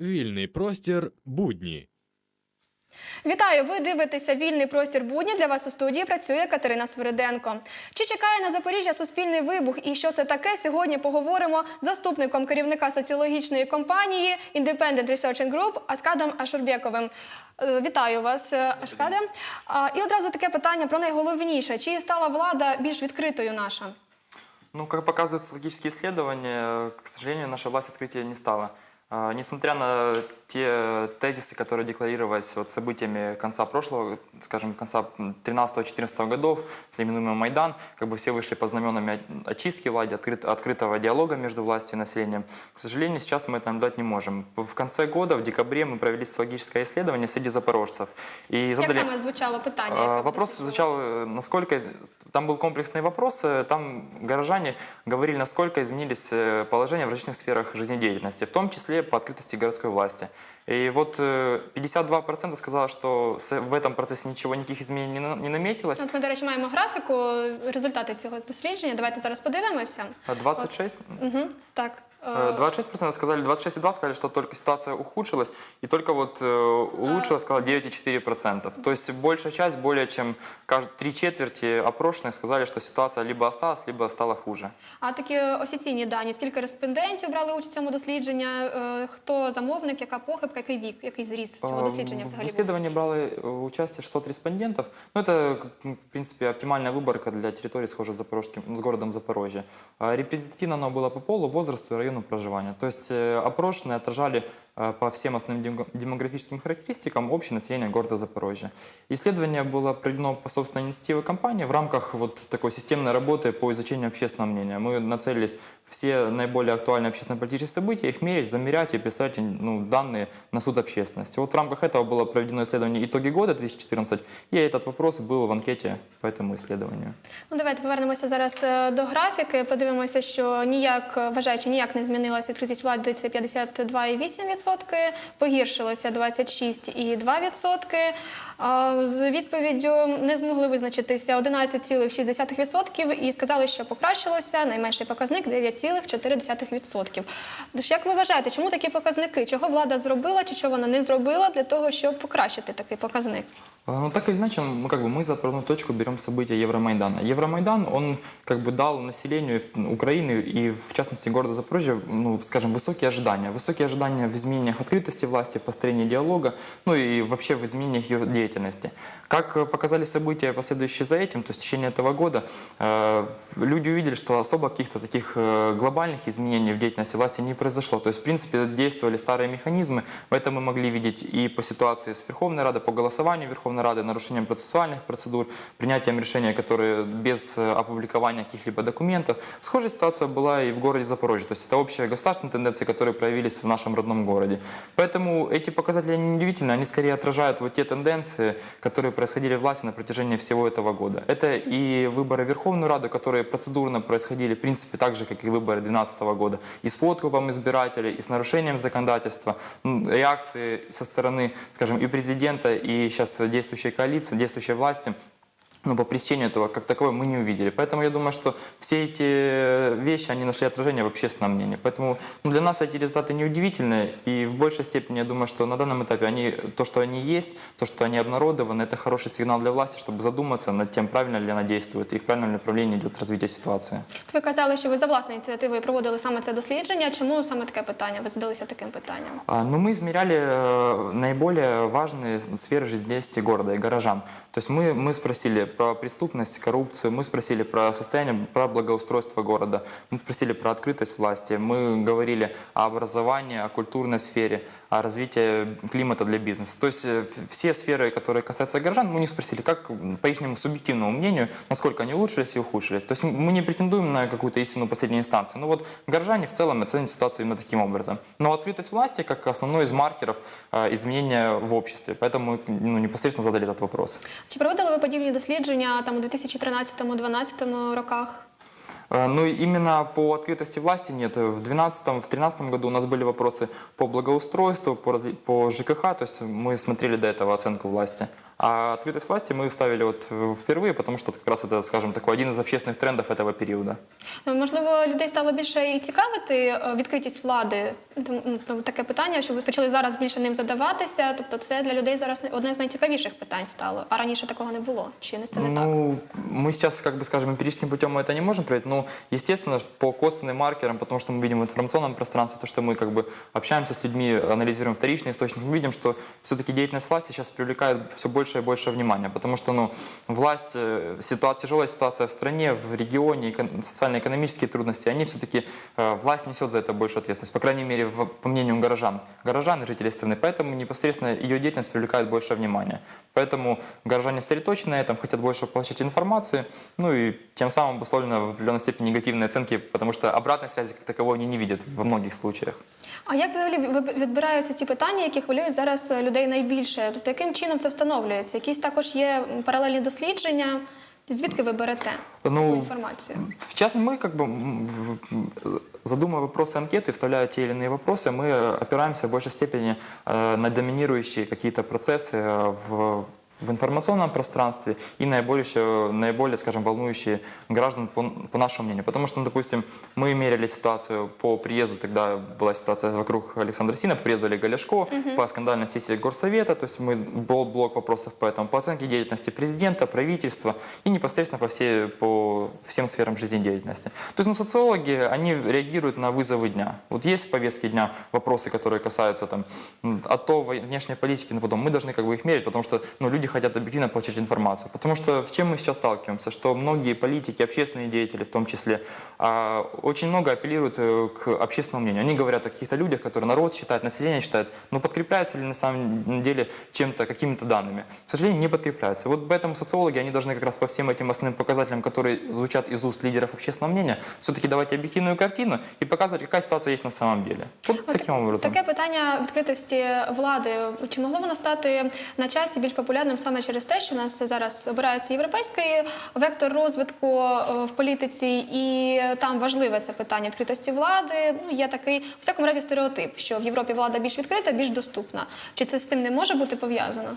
Вільний простір будні. Вітаю! Ви дивитеся вільний простір будні. Для вас у студії працює Катерина Свириденко. Чи чекає на Запоріжжя суспільний вибух і що це таке? Сьогодні поговоримо з заступником керівника соціологічної компанії Independent Research Group Аскадом Ашурбєковим. Е, Вітаю вас, е, Ашкаде. І одразу таке питання про найголовніше: чи стала влада більш відкритою наша? Ну, как показывают социологические исследования, к сожалению, наша власть открытия не стала. А, Несмотря на те тезисы, которые декларировались вот событиями конца прошлого, скажем, конца 13-14 годов, с именуемый Майдан, как бы все вышли по знаменам очистки власти, открыт- открытого диалога между властью и населением. К сожалению, сейчас мы это наблюдать не можем. В конце года, в декабре, мы провели социологическое исследование среди запорожцев. И задали... саме звучало питання? А, Вопрос звучал, э, насколько... из- Там был комплексный вопрос, э, там горожане говорили, насколько изменились э, положения в различных сферах жизнедеятельности, в том числе по открытости городской власти. И вот э, 52% сказало, что с- в этом процессе ничего, никаких изменений не на- не наметилось, От ми, до речі, маємо графіку результати цього дослідження. Давайте зараз подивимося. а 26... Угу, так. е, Э, 26% сказали, 26,2% сказали, что только ситуация ухудшилась, и только вот э, улучшилась, сказала 9,4%. То есть большая часть, более чем кажд- три четверти опрошенных сказали, что ситуация либо осталась, либо стала хуже. А такі офіційні дані, скільки респондентів брали участь в цьому дослідженні, е, хто замовник, яка похибка, який вік, який зріст цього А, дослідження В взагалі був? исследовании брали э, участие 600 респондентов. Ну, это, м, в принципе, оптимальная выборка для территории, схожей с, Запорожским, с городом Запорожье. А Репрезентативно оно было по полу, возрасту и району проживания. То есть э, опрошенные отражали по всем основным демо- демографическим характеристикам общее население города Запорожья. Исследование было проведено по собственной инициативе компании в рамках вот такой системной работы по изучению общественного мнения. Мы нацелились все наиболее актуальные общественно-политические события, их мерить, замерять и писать ну, данные на суд общественности. Вот в рамках этого было проведено исследование «Итоги года 2014», и этот вопрос был в анкете по этому исследованию. Ну давайте повернемося зараз е, до графіки. Подивимося, що ніяк е, вважаючи, ніяк не змінилася відкритість влади. Це 52,8%, Погіршилося 26,2%. відсотки. З відповіддю не змогли визначитися 11,6% і сказали, що покращилося найменший показник 9,4%. Тож як ви вважаєте, чому такі показники? Чого влада зробила, чи чого вона не зробила для того, щоб покращити такий показник? А, Ну, так или иначе, мы, как бы, мы за отправную точку берем события Евромайдана. Евромайдан, он как бы дал населению Украины и, в частности, города Запорожья, ну, скажем, высокие ожидания. Высокие ожидания в изменениях открытости власти, построении диалога, ну и вообще в изменениях ее деятельности. Как показали события, последующие за этим, то есть в течение этого года, э, люди увидели, что особо каких-то таких э, глобальных изменений в деятельности власти не произошло. То есть, в принципе, действовали старые механизмы. В этом мы могли видеть и по ситуации с Верховной Радой, по голосованию Верховной Рады, нарушением процессуальных процедур, принятием решения, которые без э, опубликования каких-либо документов. Схожая ситуация была и в городе Запорожье. То есть это общие государственные тенденции, которые проявились в нашем родном городе. Поэтому эти показатели не удивительны, они скорее отражают вот те тенденции, которые происходили в власти на протяжении всего этого года. Это и выборы в Верховную Раду, которые процедурно происходили, в принципе, так же, как и выборы 2012 года, и с подкупом избирателей, и с нарушением законодательства, реакции со стороны, скажем, и президента, и сейчас действующей коалиции, действующей власти, но по пресечению этого как таковой мы не увидели. Поэтому я думаю, что все эти вещи, они нашли отражение в общественном мнении. Поэтому ну, для нас эти результаты неудивительны. И в большей степени я думаю, что на данном этапе они, то, что они есть, то, что они обнародованы, это хороший сигнал для власти, чтобы задуматься над тем, правильно ли она действует и в правильном направлении идет развитие ситуации. От Ви казали, що ви за власною ініціативою проводили саме це дослідження. Чому саме таке питання? Ви задалися таким питанням? А, Ну, мы измеряли э, наиболее важные сферы жизнедеятельности города и горожан. То есть мы, мы спросили про преступность, коррупцию, мы спросили про состояние, про благоустройство города, мы спросили про открытость власти, мы говорили о образовании, о культурной сфере, о развитии климата для бизнеса. То есть э, в- все сферы, которые касаются горожан, мы у них спросили, как, м, по их субъективному мнению, насколько они улучшились и ухудшились. То есть мы не претендуем на какую-то истину последней инстанции. Но вот горожане в целом оценивают ситуацию именно таким образом. Но открытость власти как основной из маркеров э, изменения в обществе. Поэтому мы ну, непосредственно задали этот вопрос. Чи проводили ви подібні дослідження там у 2013-2012 роках? Э, Ну, и именно по открытости власти нет. В 2012-2013 году у нас были вопросы по благоустройству, по, по ЖКХ, то есть мы смотрели до этого оценку власти. А открытость власти мы ставили вот э, впервые, потому что как раз это, скажем, такой один из общественных трендов этого периода. Можливо, людей стало більше і цікавити е, відкритість влади. Тому, ну, таке питання, що ви почали зараз більше ним задаватися. Тобто, це для людей зараз одне з найцікавіших питань стало. А раніше такого не було. Чи не це не так? Ну, мы сейчас, как бы скажем, эмпирическим путем мы это не можем проверить, но, естественно, по косвенным маркерам, потому что мы видим в информационном пространстве, то, что мы как бы общаемся с людьми, анализируем вторичные источники, мы видим, что все-таки деятельность власти сейчас привлекает все больше и больше внимания, потому что, ну, власть, э, ситуа- тяжелая ситуация в стране, в регионе, эко- социально-экономические трудности, они все-таки, э, власть несет за это большую ответственность, по крайней мере, в- по мнению горожан, горожан и жителей страны, поэтому непосредственно ее деятельность привлекает больше внимания. Поэтому горожане сосредоточены на этом, хотят больше получить информации, ну и тем самым обусловлено в определенной степени негативные оценки, потому что обратной связи как таковой они не видят во многих случаях. А як взагалі ви- відбираються ті питання, які хвилюють зараз е, людей найбільше? Тобто, яким чином це встановлюється? Якісь також є м, паралельні дослідження? Звідки ви берете Ну, таку інформацію? В частности, мы как бы м, в- в- задумывая вопросы анкеты, вставляя те или иные вопросы, мы э, опираемся в большей степени э, на доминирующие какие-то процессы э, в в информационном пространстве и наиболее, наиболее, скажем, волнующие граждан по, по нашему мнению. Потому что, ну, допустим, мы мерили ситуацию по приезду, тогда была ситуация вокруг Александра Сина, по приезду Олега Ляшко, по скандальной сессии Горсовета, то есть мы был блок вопросов по этому, по оценке деятельности президента, правительства и непосредственно по, всей, по всем сферам жизнедеятельности. То есть ну, социологи, они реагируют на вызовы дня. Вот есть в повестке дня вопросы, которые касаются там, м, АТО, во- внешней политики, но потом мы должны как бы их мерить, потому что ну, люди хотят объективно получить информацию. Потому что в чем мы сейчас сталкиваемся? Что многие политики, общественные деятели в том числе, а, очень много апеллируют э, к общественному мнению. Они говорят о каких-то людях, которые народ считает, население считает, но подкрепляется ли на самом деле чем-то, какими-то данными? К сожалению, не подкрепляется. Вот поэтому социологи, они должны как раз по всем этим основным показателям, которые звучат из уст лидеров общественного мнения, все-таки давать объективную картину и показывать, какая ситуация есть на самом деле. Вот От таким образом. Таке питання відкритості влади. Чи могло воно стати на часі більш популярним саме через те, що у нас зараз обирається європейський вектор розвитку е, в політиці, і там важливе це питання відкритості влади. Ну є такий в всякому разі стереотип, що в Європі влада більш відкрита, більш доступна. Чи це з цим не може бути пов'язано?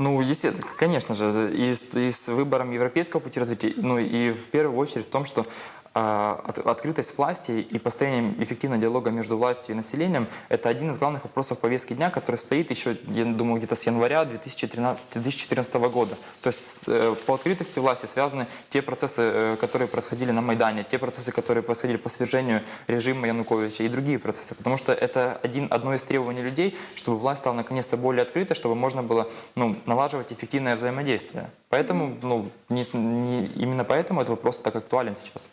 Ну, естественно, конечно же, и с, и с выбором европейского пути развития, ну и в первую очередь в том, что открытость власти и построение эффективного диалога между властью и населением – это один из главных вопросов повестки дня, который стоит еще, я думаю, где-то с января 2013 2014 года. То есть э, по открытости власти связаны те процессы, э, которые происходили на Майдане, те процессы, которые происходили по свержению режима Януковича и другие процессы. Потому что это один, одно из требований людей, чтобы власть стала наконец-то более открытой, чтобы можно было ну, налаживать эффективное взаимодействие. Поэтому, ну, не, не- именно поэтому этот вопрос так актуален сейчас.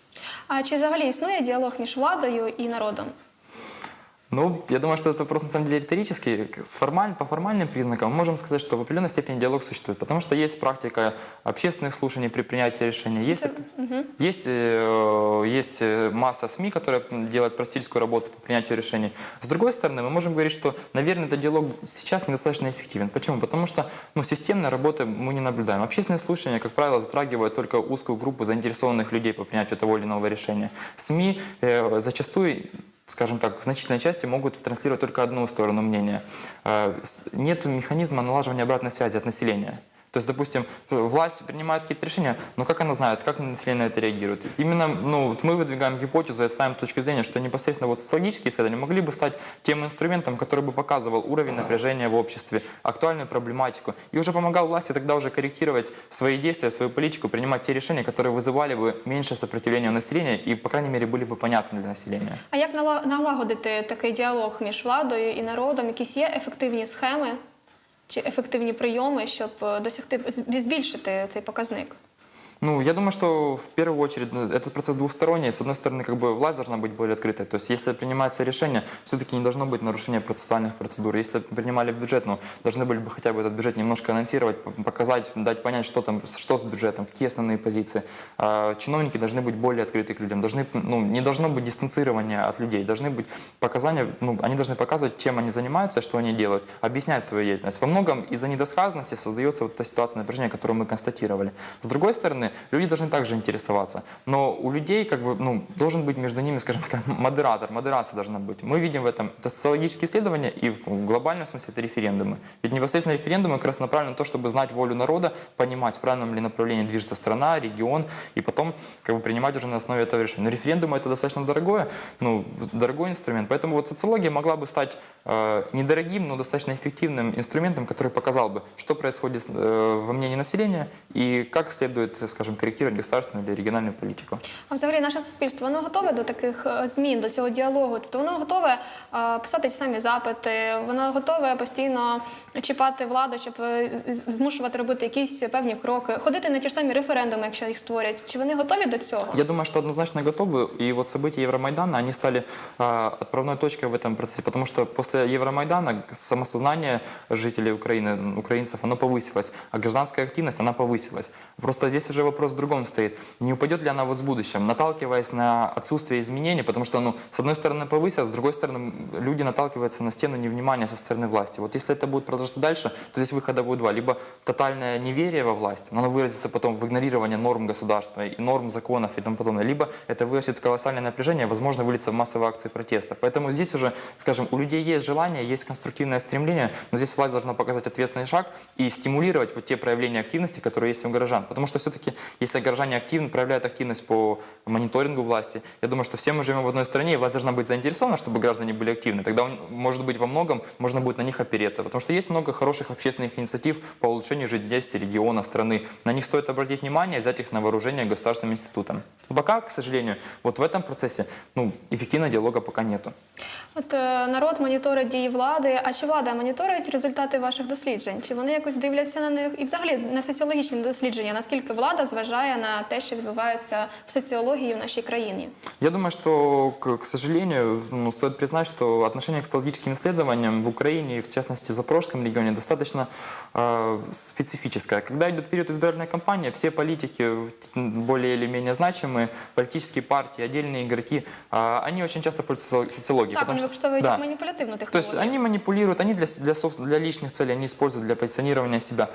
А чи взагалі існує діалог між владою і народом? Ну, я думаю, что этот вопрос на самом деле риторический. С формаль- по формальным признакам мы можем сказать, что в определенной степени диалог существует, потому что есть практика общественных слушаний при принятии решения, есть, есть, э, есть э, масса СМИ, которые делают просительскую работу по принятию решений. С другой стороны, мы можем говорить, что, наверное, этот диалог сейчас недостаточно эффективен. Почему? Потому что ну, системной работы мы не наблюдаем. Общественные слушания, как правило, затрагивают только узкую группу заинтересованных людей по принятию того или иного решения. СМИ э, зачастую скажем так, в значительной части могут транслировать только одну сторону мнения. Э, Нет механизма налаживания обратной связи от населения. То есть, допустим, власть принимает какие-то решения, но как она знает, как население на это реагирует? Именно ну, вот мы выдвигаем гипотезу и ставим точку зрения, что непосредственно вот социологические исследования могли бы стать тем инструментом, который бы показывал уровень напряжения в обществе, актуальную проблематику, и уже помогал власти тогда уже корректировать свои действия, свою политику, принимать те решения, которые вызывали бы меньше сопротивления у населения и, по крайней мере, были бы понятны для населения. А як нала- налагодити такий діалог між владою і народом? Якісь є ефективні схеми Чи ефективні прийоми, щоб досягти збільшити цей показник? Ну, я думаю, что в первую очередь ну, этот процесс двусторонний. С одной стороны, как бы власть должна быть более открытой. То есть, если принимается решение, все-таки не должно быть нарушения процессуальных процедур. Если принимали бюджет, ну, должны были бы хотя бы этот бюджет немножко анонсировать, показать, дать понять, что там, что с бюджетом, какие основные позиции. А, чиновники должны быть более открыты к людям. Должны, ну, не должно быть дистанцирования от людей. Должны быть показания, ну, они должны показывать, чем они занимаются, что они делают, объяснять свою деятельность. Во многом из-за недосказанности создается вот эта ситуация напряжения, которую мы констатировали. С другой стороны, люди должны также интересоваться. Но у людей как бы, ну, должен быть между ними, скажем так, модератор, модерация должна быть. Мы видим в этом это социологические исследования и в глобальном смысле это референдумы. Ведь непосредственно референдумы как раз направлены на то, чтобы знать волю народа, понимать, в правильном ли направлении движется страна, регион, и потом как бы принимать уже на основе этого решения. Но референдумы это достаточно дорогое, ну, дорогой инструмент. Поэтому вот социология могла бы стать э, недорогим, но достаточно эффективным инструментом, который показал бы, что происходит э, во мнении населения и как следует, скажем, корректировать государственную или региональную политику. А взагалі наше суспільство воно готове до таких е, змін, до цього діалогу. Тобто воно готове е, писати ті самі запити, воно готове постійно чіпати владу, щоб е, з- змушувати робити якісь певні кроки, ходити на ті ж самі референдуми, якщо їх створять. Чи вони готові до цього? Я думаю, что однозначно готовы. И вот события Евромайдана, они стали а, отправной точкой в этом процессе, потому что после Евромайдана самосознание жителей Украины, украинцев, оно повысилось, а гражданская активность, она повысилась. Просто здесь уже вопрос в другом стоит. Не упадет ли она вот с будущим, наталкиваясь на отсутствие изменений, потому что, ну, с одной стороны повысилась, с другой стороны люди наталкиваются на стену невнимания со стороны власти. Вот если это будет продолжаться дальше, то здесь выхода будет два. Либо тотальное неверие во власть, но оно выразится потом в игнорировании норм государства и норм законов и тому подобное. Либо это вырастет в колоссальное напряжение, возможно, выльется в массовые акции протеста. Поэтому здесь уже, скажем, у людей есть желание, есть конструктивное стремление, но здесь власть должна показать ответственный шаг и стимулировать вот те проявления активности, которые есть у горожан. Потому что все-таки, если горожане активно проявляют активность по мониторингу власти, я думаю, что все мы живем в одной стране, и власть должна быть заинтересована, чтобы граждане были активны. Тогда, он, может быть, во многом можно будет на них опереться. Потому что есть много хороших общественных инициатив по улучшению жизнедеятельности региона, страны. На них стоит обратить внимание и взять их на вооружение государственным институтам. Но пока, к сожалению, вот в этом процессе ну, эффективного диалога пока нету. От е, народ моніторить дії влади. А чи влада моніторить результати ваших досліджень? Чи вони якось дивляться на них? І взагалі на соціологічні дослідження, наскільки влада зважає на те, що відбувається в соціології в нашій країні? Я думаю, что, к, к сожалению, ну, стоит признать, что отношение к социологическим исследованиям в Украине, и в частности в Запорожском регионе, достаточно э, специфическое. Когда идет период избирательной кампании, все политики, м, более или менее значимые, политические партии, отдельные игроки, э, они очень часто пользуются соци- социологией. Так, потому вони что- використовують Да. маніпулятивну То есть технологію. они манипулируют, они для, с- для, собствен- для личных целей, они используют для позиционирования себя.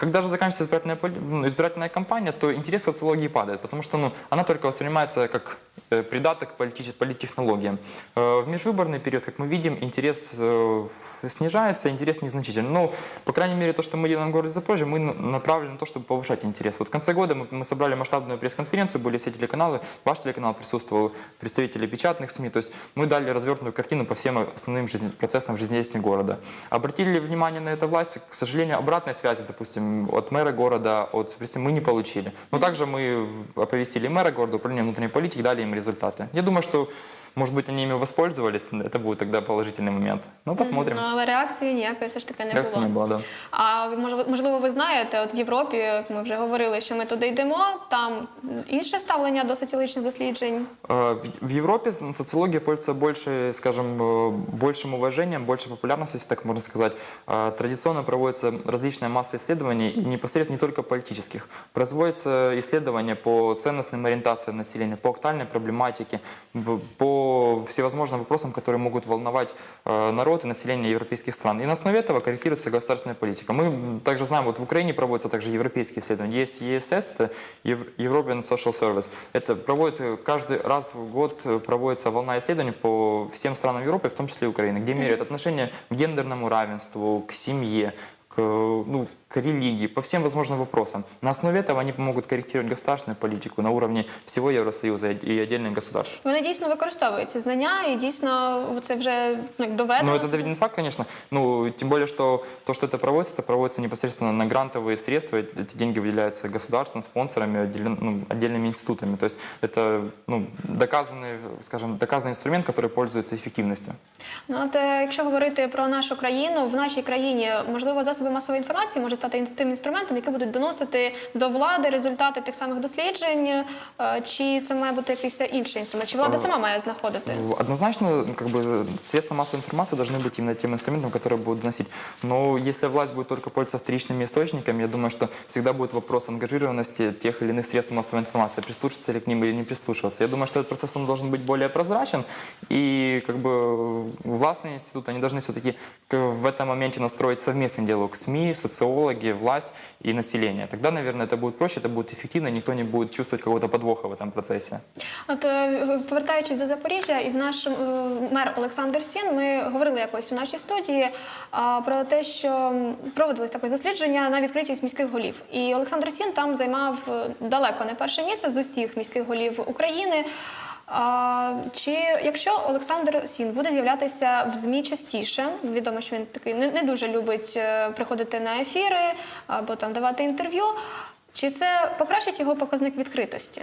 Когда же заканчивается избирательная, поли- ну, избирательная кампания, то интерес к социологии падает, потому что ну, она только воспринимается как э, придаток к полити- политтехнологиям. Э, в межвыборный период, как мы видим, интерес э, снижается, интерес незначительный. Но, по крайней мере, то, что мы делаем в городе Запорожье, мы на- направлены на то, чтобы повышать интерес. Вот в конце года мы, мы собрали масштабную пресс-конференцию, были все телеканалы, ваш телеканал присутствовал, представители печатных СМИ, то есть мы дали развернутую картину по всем основным жизнь- процессам жизнедеятельности города. Обратили ли внимание на это власть? К сожалению, обратной связи, допустим, от мэра города, от мы не получили. Но также мы оповестили мэра города, управление внутренней политики, дали им результаты. Я думаю, что, может быть, они ими воспользовались, это будет тогда положительный момент. Ну, посмотрим. Ну, але реакції ніякої все ж таки не Реакции не було. было, да. А може- можливо, ви знаєте, от в Європі, як ми вже говорили, що ми туди йдемо, там інше ставлення до соціологічних досліджень. Э, В в Европе с- социология пользуется больше, скажем, э, большим уважением, больше популярностью, если так можно сказать. Э, Традиционно проводится различная масса исследований, и непосредственно не только политических. Производятся исследования по ценностным ориентациям населения, по актуальной проблематике, б- по всевозможным вопросам, которые могут волновать э, народ и население европейских стран. И на основе этого корректируется государственная политика. Мы также знаем, вот в Украине проводятся также европейские исследования. Есть ESS, это European Social Service. Это проводит каждый раз в год проводится волна исследований по всем странам Европы, в том числе Украины, где меряют отношение к гендерному равенству, к семье, к, э, ну, к религии, по всем возможным вопросам. На основе этого они помогут корректировать государственную политику на уровне всего Евросоюза и и отдельных государств. Вони дійсно використовують ці знання, і дійсно це вже ну, як доведено. Ну, это Це- доведенный факт, конечно. Ну, тем более, что то, что это проводится, это проводится непосредственно на грантовые средства. Эти деньги выделяются государством, спонсорами, отделен- ну, отдельными институтами. То есть это ну, доказанный, скажем, доказанный инструмент, который пользуется эффективностью. Ну, от, е, якщо говорити про нашу країну, в нашій країні можливо засоби масової інформації може стати ін- тим інструментом, який будуть доносити до влади результати тих самих досліджень, е, чи це має бути якийсь інший інструмент? Чи влада сама має знаходити? Однозначно, ну, как бы, средства массовой информации должны быть именно тем инструментом, который будут доносить. Но если власть будет только пользоваться вторичными источниками, я думаю, что всегда будет вопрос ангажированности тех или иных средств массовой информации, прислушиваться ли к ним или не прислушиваться. Я думаю, что этот процесс он должен быть более прозрачен, и как бы властные институты, они должны все-таки в этом моменте настроить совместный диалог с СМИ, социологи, идеологи, власть и население. Тогда, наверное, это будет проще, это будет эффективно, никто не будет чувствовать какого-то подвоха в этом процессе. От е, повертаючись до Запоріжжя, і в наш е, мер Олександр Сін, ми говорили якось у нашій студії а, про те, що м, проводилось таке дослідження на відкритість міських голів. І Олександр Сін там займав е, далеко не перше місце з усіх міських голів України. А, чи якщо Олександр Сін буде з'являтися в ЗМІ частіше, відомо, що він такий не, не дуже любить е, приходити на ефіри або там давати інтерв'ю, чи це покращить його показник відкритості?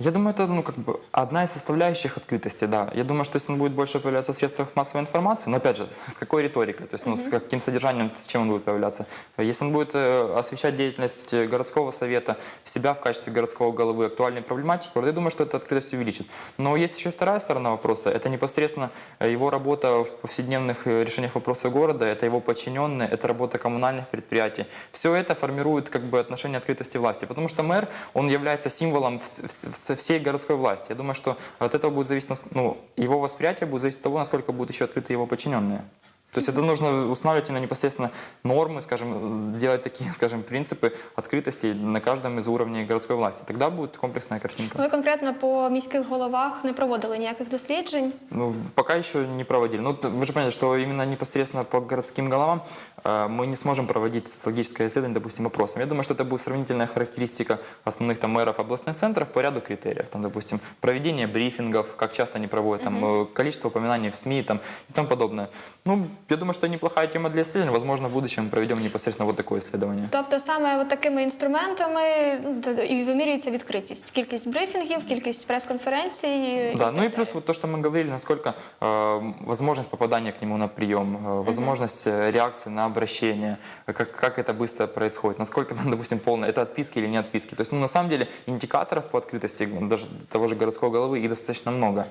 Я думаю, это ну, как бы одна из составляющих открытости, да. Я думаю, что если он будет больше появляться в средствах массовой информации, но опять же, с какой риторикой, то есть ну, с каким содержанием, с чем он будет появляться. Если он будет э, освещать деятельность э, городского совета, себя в качестве городского головы, актуальной проблематики, я думаю, что эта открытость увеличит. Но есть еще вторая сторона вопроса, это непосредственно э, его работа в повседневных э, решениях вопросов города, это его подчиненные, это работа коммунальных предприятий. Все это формирует как бы отношение открытости власти, потому что мэр, он является символом в- в- в- всей городской власти. Я думаю, что от этого будет зависеть, ну, его восприятие будет зависеть от того, насколько будут еще открыты его подчиненные. То есть это нужно устанавливать именно непосредственно нормы, скажем, делать такие, скажем, принципы открытости на каждом из уровней городской власти. Тогда будет комплексная картинка. Ви конкретно по міських головах не проводили ніяких досліджень. Ну, пока еще не проводили. Ну, т- вы же понимаете, что именно непосредственно по городским головам э, мы не сможем проводить социологическое исследование, допустим, опросом. Я думаю, что это будет сравнительная характеристика основных там мэров областных центров по ряду критериев. Там, допустим, проведение брифингов, как часто они проводят, там, э, количество упоминаний в СМИ там, и тому подобное. Ну, я думаю, что неплохая тема для исследования. Возможно, в будущем мы проведем непосредственно вот такое исследование. Тобто саме от такими інструментами ну, т- і вимірюється відкритість, кількість брифінгів, кількість прес-конференцій. Да, ну и так плюс далі. вот то, что мы говорили, насколько э, возможность попадания к нему на прием, э, возможность э, реакции на обращение, э, как, как это быстро происходит, насколько, допустим, полно, это отписки или не отписки. То есть, ну, на самом деле, индикаторов по открытости даже того же городского головы их достаточно много.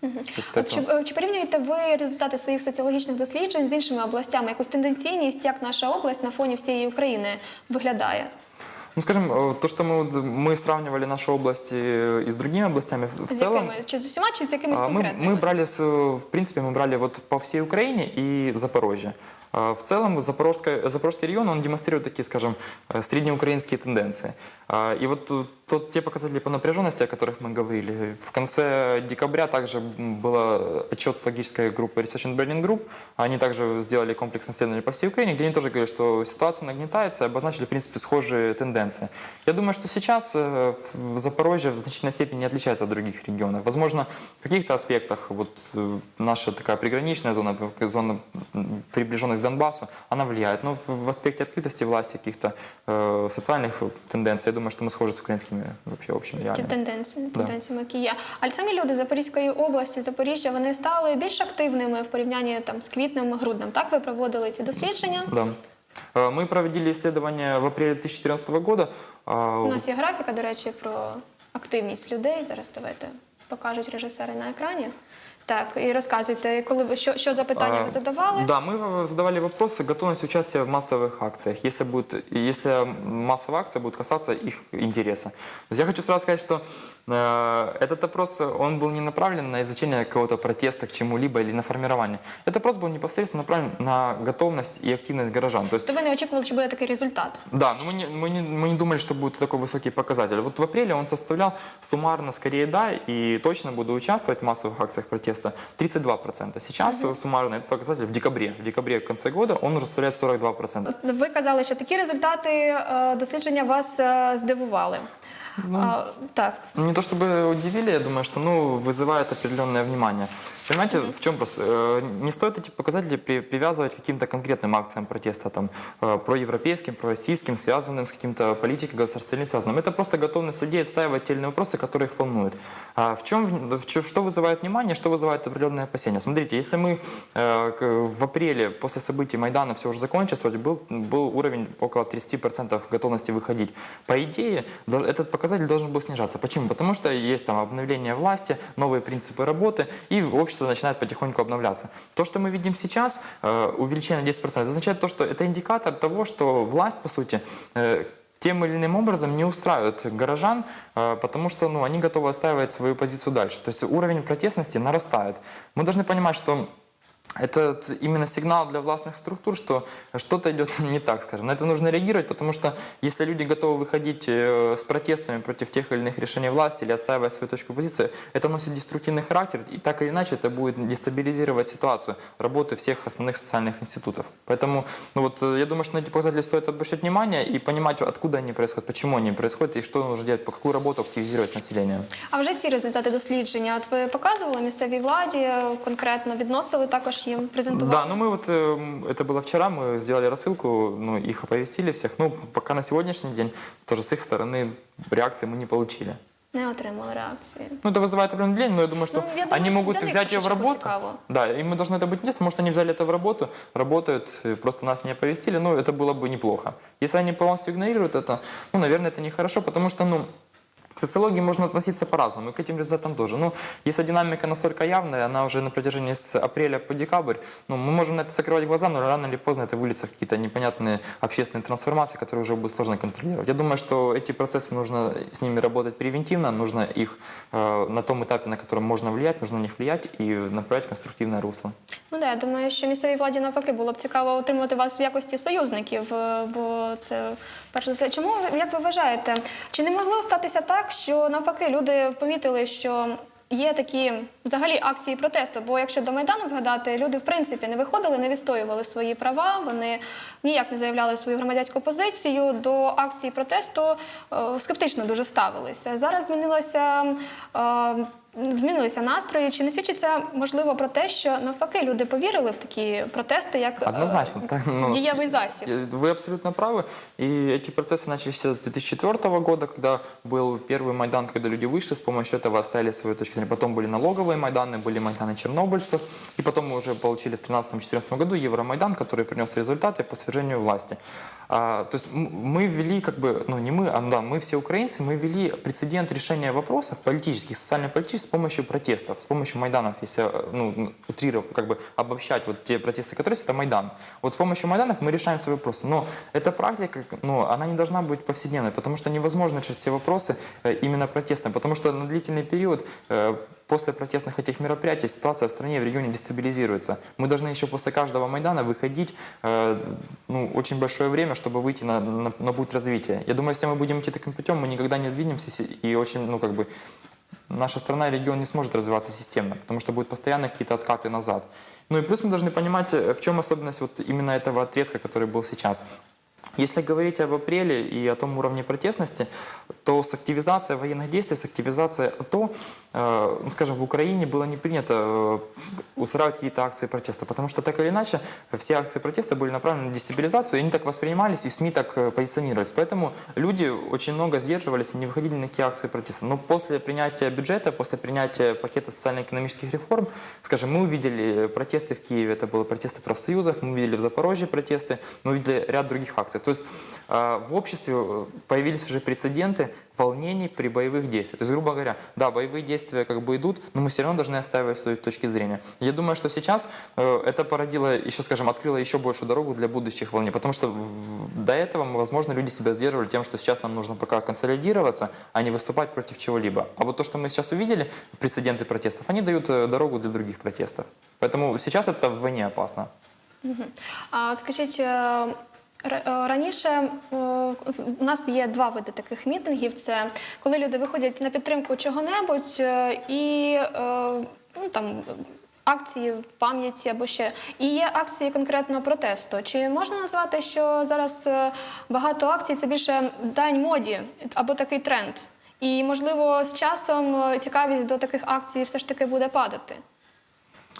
То есть От это- чи, чи порівнюєте ви результати своїх соціологічних досліджень з іншими областями, якусь тенденційність, як наша область на фоні всієї України виглядає? Ну, скажем, э, то, что мы, вот, мы сравнивали нашу область э, и с другими областями, в в З целом... якими? Чи з усіма, чи з якимись А, Мы, конкретними? мы брали, с, в принципе, мы брали вот по всей Украине и Запорожье. А, В целом Запорожская, Запорожский регион, он демонстрирует такие, скажем, э, среднеукраинские тенденции. А, И вот Тот, те показатели по напряженности, о которых мы говорили, в конце декабря также был отчет социологической группы Research and Berlin Group. Они также сделали комплексное исследование по всей Украине, где они тоже говорят, что ситуация нагнетается, и обозначили, в принципе, схожие тенденции. Я думаю, что сейчас э, в Запорожье в значительной степени не отличается от других регионов. Возможно, в каких-то аспектах вот э, наша такая приграничная зона, зона приближенность к Донбассу, она влияет. Но в, в аспекте открытости власти, каких-то э, социальных тенденций, я думаю, что мы схожи с украинскими вообще общими. Да. тенденціями, які є. Але самі люди Запорізької області, Запоріжжя, вони стали більш активними в порівнянні там з квітнем, груднем. Так ви проводили ці дослідження? Да. Ми Мы проводили исследование в апреле 2014 года. У нас є графіка, до речі, про активність людей. Зараз давайте покажуть режисери на екрані. Так, і розказуйте, коли ви що, що за питання А, задавали? Да, мы задавали вопросы, готовность участия в массовых акциях, если, будет, если массовая акция будет касаться их интереса. Я хочу сразу сказать, что этот опрос, он был не направлен на изучение какого-то протеста к чему-либо или на формирование. Этот опрос был непосредственно направлен на готовность и активность горожан. То есть То ви не очікували, що буде такий результат? да, но мы не, мы, не, мы не думали, что будет такой высокий показатель. Вот в апреле он составлял суммарно, скорее да, и точно буду участвовать в массовых акциях протеста 32%. Сейчас э, суммарно этот показатель в декабре, в декабре в конце года он уже составляет 42%. От Ви казали, що такі результати е, дослідження вас е, здивували. Ну. А, так, Не то чтобы удивили, я думаю, что ну, вызывает определенное внимание. Понимаете, в чем просто? Э, Не стоит эти показатели при- привязывать к каким-то конкретным акциям протеста, там, э, проевропейским, пророссийским, связанным с каким-то политикой не связанным. Это просто готовность людей отстаивать те или иные вопросы, которые их волнуют. А в чем, в чё- что вызывает внимание, что вызывает определенные опасения? Смотрите, если мы э, в апреле после событий Майдана все уже закончилось, вроде был, был уровень около 30% готовности выходить. По идее, этот показатель должен был снижаться. Почему? Потому что есть там обновление власти, новые принципы работы, и общество начинает потихоньку обновляться. То, что мы видим сейчас, э, увеличение на 10%, это означает то, что это индикатор того, что власть, по сути, э, тем или иным образом не устраивает горожан, э, потому что ну, они готовы отстаивать свою позицию дальше. То есть уровень протестности нарастает. Мы должны понимать, что это вот именно сигнал для властных структур, что что-то идет не так, скажем. На это нужно реагировать, потому что если люди готовы выходить э, с протестами против тех или иных решений власти или отстаивая свою точку позиции, это носит деструктивный характер, и так или иначе это будет дестабилизировать ситуацию работы всех основных социальных институтов. Поэтому, ну вот, э, я думаю, что на эти показатели стоит обращать внимание и понимать, откуда они происходят, почему они происходят и что нужно делать, по какую работу активизировать с населением. А вже ці результати дослідження, от ви показували місцевій владі е, конкретно відносили також їм презентували? Да, ну мы вот, эм, это было вчера, мы сделали рассылку, ну, их оповестили всех. Ну, пока на сегодняшний день тоже с их стороны реакции мы не получили. Не отримали реакції. Ну, это вызывает определенное удивление, но я думаю, что Ну, я думаю, они это могут для них взять ее в трошечки работу. цікаво. Да, им должно это быть интересно. Может, они взяли это в работу, работают, э, просто нас не оповестили, но это было бы неплохо. Если они полностью игнорируют это, ну, наверное, это нехорошо, потому что, ну, к социологии можно относиться по-разному, и к этим результатам тоже. Ну, если динамика настолько явная, она уже на протяжении с апреля по декабрь, ну, мы можем на это закрывать глаза, но рано или поздно это выльется в какие-то непонятные общественные трансформации, которые уже будет сложно контролировать. Я думаю, что эти процессы нужно с ними работать превентивно, нужно их э, на том этапе, на котором можно влиять, нужно на них влиять и направлять в конструктивное русло. Ну да, я думаю, що місцевій владі навпаки було б цікаво отримати вас в якості союзників, е, бо це перш за все. Чому ви- як ви вважаєте, чи не могло статися так, що навпаки люди помітили, що є такі взагалі акції протесту? Бо якщо до майдану згадати, люди в принципі не виходили, не відстоювали свої права, вони ніяк не заявляли свою громадянську позицію. До акції протесту е, скептично дуже ставилися. Зараз змінилося. е, Змінилися настрої. Чи не свідчить це можливо про те, що навпаки люди повірили в такі протести як е, Однозначно. так, ну, дієвий засіб? Э, Вы абсолютно правы. И эти процессы начались еще с 2004 года, когда был первый Майдан, когда люди вышли, с помощью этого оставили свою точку зрения. Потом были налоговые Майданы, были Майданы чернобыльцев. И потом мы уже получили в 2013-2014 году Евромайдан, который принес результаты по свержению власти. А, то есть мы ввели, как бы, ну не мы, а да, мы все украинцы, мы ввели прецедент решения вопросов политических, социально-политических с помощью протестов, с помощью Майданов, если э, ну, утрировать, как бы обобщать вот те протесты, которые есть, это Майдан. Вот с помощью Майданов мы решаем свои вопросы. Но эта практика, ну, она не должна быть повседневной, потому что невозможно решить все вопросы э, именно протестами, потому что на длительный период э, после протестных этих мероприятий ситуация в стране, в регионе дестабилизируется. Мы должны еще после каждого Майдана выходить э, ну, очень большое время, чтобы выйти на, на, на путь развития. Я думаю, если мы будем идти таким путем, мы никогда не сдвинемся и очень, ну, как бы, наша страна и регион не сможет развиваться системно, потому что будут постоянно какие-то откаты назад. Ну и плюс мы должны понимать, э, в чем особенность вот именно этого отрезка, который был сейчас. Если говорить об апреле и о том уровне протестности, то с активизацией военных действий, с активизацией АТО, э, ну, скажем, в Украине было не принято э, устраивать какие-то акции протеста, потому что так или иначе все акции протеста были направлены на дестабилизацию, и они так воспринимались, и СМИ так э, позиционировались. Поэтому люди очень много сдерживались и не выходили на какие акции протеста. Но после принятия бюджета, после принятия пакета социально-экономических реформ, скажем, мы увидели протесты в Киеве, это были протесты в профсоюзах, мы увидели в Запорожье протесты, мы увидели ряд других акций. То есть э, в обществе э, появились уже прецеденты волнений при боевых действиях. То есть, грубо говоря, да, боевые действия как бы идут, но мы все равно должны отстаивать свои точки зрения. Я думаю, что сейчас э, это породило, еще, скажем, открыло еще большую дорогу для будущих волнений, потому что до этого, возможно, люди себя сдерживали тем, что сейчас нам нужно пока консолидироваться, а не выступать против чего-либо. А вот то, что мы сейчас увидели, прецеденты протестов, они дают э, дорогу для других протестов. Поэтому сейчас это в войне опасно. А от е, ра- е, Раніше е, у нас є два види таких мітингів: це коли люди виходять на підтримку чого-небудь е, і е, ну, там, акції пам'яті або ще. І є акції конкретно протесту. Чи можна назвати, що зараз е, багато акцій це більше дань моді або такий тренд? І, можливо, з часом е, цікавість до таких акцій все ж таки буде падати.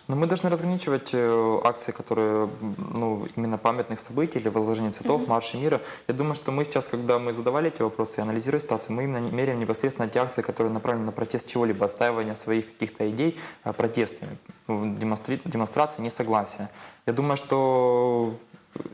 Но мы должны разграничивать э, акции, которые ну, именно памятных событий или возложение цветов, марши мира. Я думаю, что мы сейчас, когда мы задавали эти вопросы и анализируя ситуацию, мы именно меряем непосредственно те акции, которые направлены на протест чего-либо, отстаивание своих каких-то идей э, протестными, демонстрация несогласия. Я думаю, что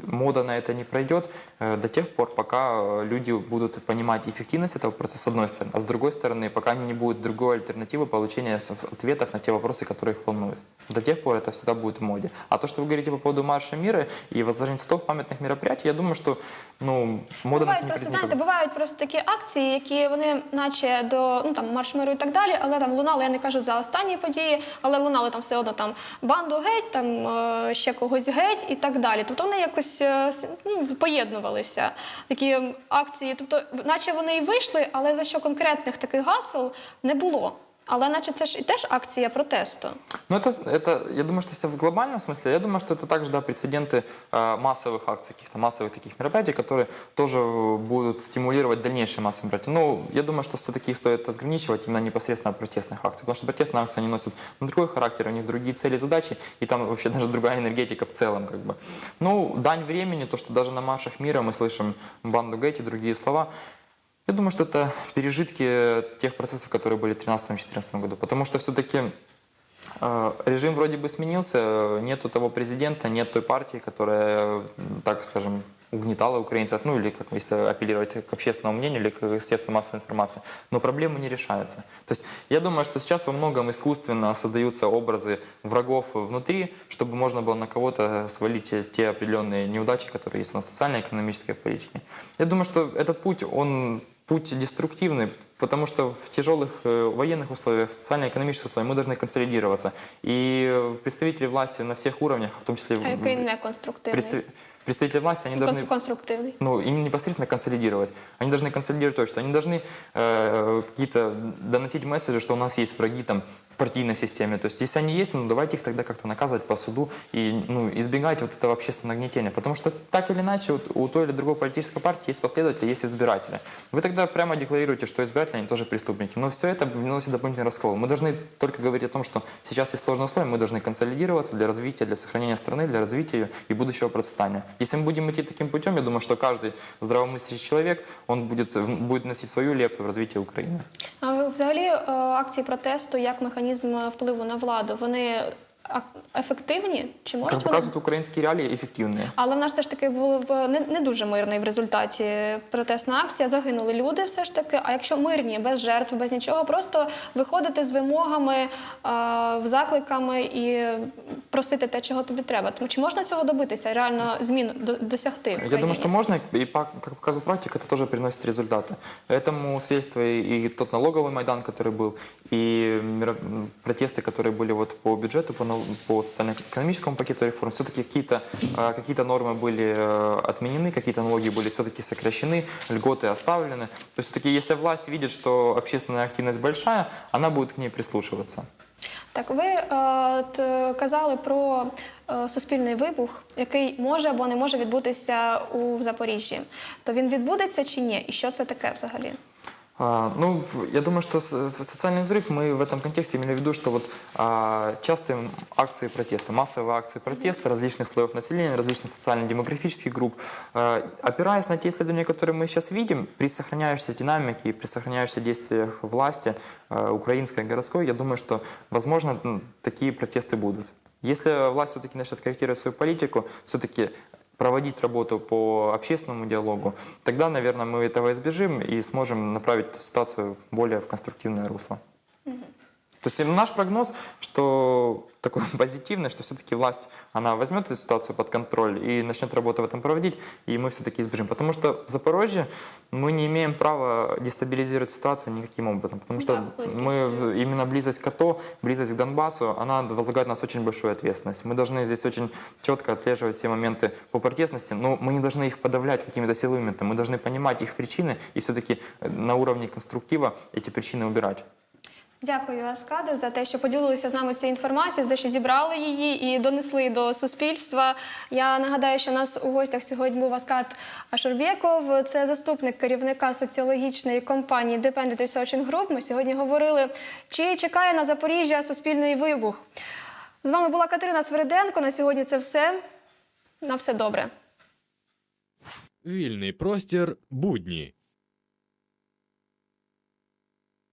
мода на это не пройдет э, до тех пор, пока э, люди будут понимать эффективность этого процесса с одной стороны, а с другой стороны, пока они не будут другой альтернативы получения с- ответов на те вопросы, которые их волнуют. До тех пор это всегда будет в моде. А то, что вы говорите по поводу марша мира и возложения цветов памятных мероприятий, я думаю, что ну, мода на Бувають это не просто, придет знаєте, никогда. бувають просто такі акції, які вони, наче до ну там марш миру і так далі, але там лунали, я не кажу за останні події, але лунали там все одно там банду геть, там е, ще когось геть і так далі. Тобто вони якось е, с- ну, поєднувалися. Такі м, акції, тобто, наче вони і вийшли, але за що конкретних таких гасел не було. Але наче це ж і теж акція протесту. Ну, это, это, я думаю, что если в глобальном смысле, я думаю, что это также, да, прецеденты э, массовых акций, каких-то массовых таких мероприятий, которые тоже будут стимулировать дальнейшие массовые мероприятия. Ну, я думаю, что все-таки их стоит ограничивать именно непосредственно от протестных акций, потому что протестные акции, они носят ну, другой характер, у них другие цели, задачи, и там вообще даже другая энергетика в целом, как бы. Ну, дань времени, то, что даже на маршах мира мы слышим банду Гэти, другие слова, я думаю, что это пережитки тех процессов, которые были в 2013-2014 году. Потому что все-таки э, режим вроде бы сменился, нету того президента, нет той партии, которая, так скажем, угнетала украинцев, ну или, как если апеллировать к общественному мнению или к средствам массовой информации. Но проблемы не решаются. То есть я думаю, что сейчас во многом искусственно создаются образы врагов внутри, чтобы можно было на кого-то свалить те определенные неудачи, которые есть у нас в социально-экономической политике. Я думаю, что этот путь, он путь деструктивный, потому что в тяжелых э, военных условиях, в социально-экономических условиях мы должны консолидироваться. И э, представители власти на всех уровнях, в том числе А який в- не конструктивний, представ- представители власти, они должны конструктивний. ну, им непосредственно консолидировать. Они должны консолидировать то, что они должны э, какие-то доносить месседжи, что у нас есть враги там в партийной системе. То есть, если они есть, ну, давайте их тогда как-то наказывать по суду и ну, избегать вот этого общественного гнетения. Потому что так или иначе вот, у той или другой политической партии есть последователи, есть избиратели. Вы тогда прямо декларируете, что избиратели, они тоже преступники. Но все это вносит дополнительный раскол. Мы должны только говорить о том, что сейчас есть сложные условия, мы должны консолидироваться для развития, для сохранения страны, для развития ее и будущего процветания. Если мы будем идти таким путем, я думаю, что каждый здравомыслящий человек, он будет, в- будет носить свою лепту в развитие Украины. А взагалі е, акції протесту як механізм впливу на владу, вони а- ефективні? Чи можуть Как вони? показывают украинские реалии, эффективные. Але в нас все ж таки був е, не, не дуже мирний в результаті протестна акція. Загинули люди, все ж таки. А якщо мирні, без жертв, без нічого, просто виходити з вимогами, е, закликами і просити те, чого тобі треба. Тому чи можна цього добитися, реально змін до- досягти? в Я країні? думаю, что можно, и по- как показывает практика, это тоже приносит результаты. Этому свидетельство и, и тот налоговый Майдан, который был, и меро- м, протесты, которые были вот по бюджету, по, нал- по социально-экономическому пакету реформ. Все-таки какие-то э, какие нормы были э, отменены, какие-то налоги были все-таки сокращены, льготы оставлены. То есть все-таки если власть видит, что общественная активность большая, она будет к ней прислушиваться. Так, ви е, от, казали про е, суспільний вибух, який може або не може відбутися у Запоріжжі. То він відбудеться чи ні? І що це таке взагалі? А, Ну, я думаю, что социальный взрыв мы в этом контексте имели в виду, что вот а, частые акции протеста, массовые акции протеста различных слоев населения, различных социально-демографических групп, а, опираясь на те исследования, которые мы сейчас видим, при сохраняющейся динамике и при сохраняющихся действиях власти, а, украинской городской, я думаю, что, возможно, такие протесты будут. Если власть все-таки начнет корректировать свою политику, все-таки проводить работу по общественному диалогу, тогда, наверное, мы этого избежим и сможем направить ситуацию более в конструктивное русло. То есть наш прогноз, что такой позитивный, что все-таки власть, она возьмет эту ситуацию под контроль и начнет работу в этом проводить, и мы все-таки избежим. Потому что в Запорожье мы не имеем права дестабилизировать ситуацию никаким образом, потому что Да, мы именно близость к АТО, близость к Донбассу, она возлагает на нас очень большую ответственность. Мы должны здесь очень четко отслеживать все моменты по протестности, но мы не должны их подавлять какими-то силовыми. Мы должны понимать их причины и все-таки на уровне конструктива эти причины убирать. Дякую, Аскаде, за те, що поділилися з нами цією інформацією, за те, що зібрали її і донесли до суспільства. Я нагадаю, що у нас у гостях сьогодні був Аскад Ашурбєков. Це заступник керівника соціологічної компанії Dependent Researching Group. Ми сьогодні говорили, чи чекає на Запоріжжя суспільний вибух. З вами була Катерина Свериденко. На сьогодні це все. На все добре. Вільний простір будні.